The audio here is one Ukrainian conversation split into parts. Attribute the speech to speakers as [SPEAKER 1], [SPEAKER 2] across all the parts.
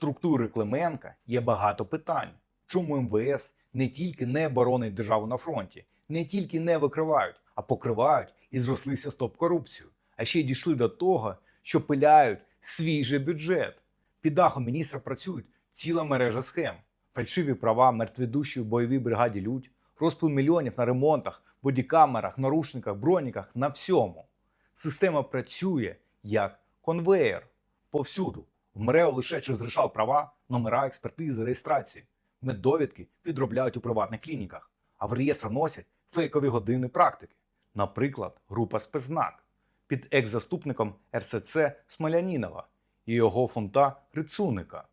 [SPEAKER 1] структури Клименка є багато питань. Чому МВС не тільки не боронить державу на фронті, не тільки не викривають, а покривають і зрослися стоп корупцію, а ще й дійшли до того, що пиляють свій же бюджет. Під дахом міністра працюють ціла мережа схем, фальшиві права, мертві душі у бойовій бригаді Людь, розпил мільйонів на ремонтах, бодікамерах, наручниках, броніках, на всьому. Система працює як конвеєр повсюду. В МРЕО лише через решал права, номера, експертизи, реєстрації. Меддовідки підробляють у приватних клініках, а в реєстр носять фейкові години практики. Наприклад, група спецзнак під екс-заступником РСЦ Смолянінова і його фунта Грицуника.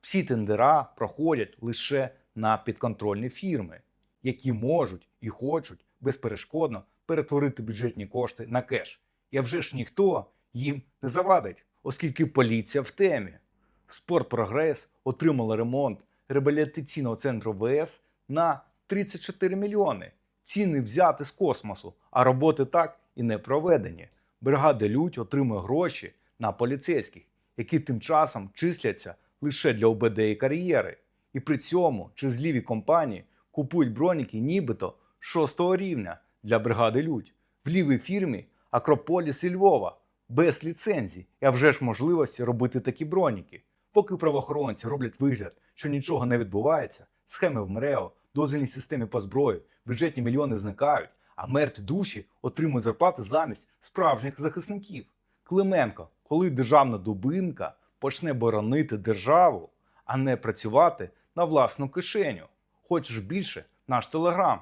[SPEAKER 1] Всі тендера проходять лише на підконтрольні фірми, які можуть і хочуть безперешкодно перетворити бюджетні кошти на кеш. І вже ж ніхто їм не завадить, оскільки поліція в темі. Спортпрогрес отримала ремонт реабілітаційного центру ВС на 34 мільйони. Ціни взяти з космосу, а роботи так і не проведені. Бригада Людь отримує гроші на поліцейських, які тим часом числяться лише для ОБД і кар'єри. І при цьому через ліві компанії купують броніки нібито шостого рівня для бригади Людь в лівій фірмі Акрополіс і Львова без ліцензій, а вже ж можливості робити такі броніки. Поки правоохоронці роблять вигляд, що нічого не відбувається, схеми в МРЕО, дозвільній системі по зброї, бюджетні мільйони зникають, а мертві душі отримують зарплати замість справжніх захисників. Клименко, коли державна дубинка почне боронити державу, а не працювати на власну кишеню. Хочеш більше? Наш телеграм.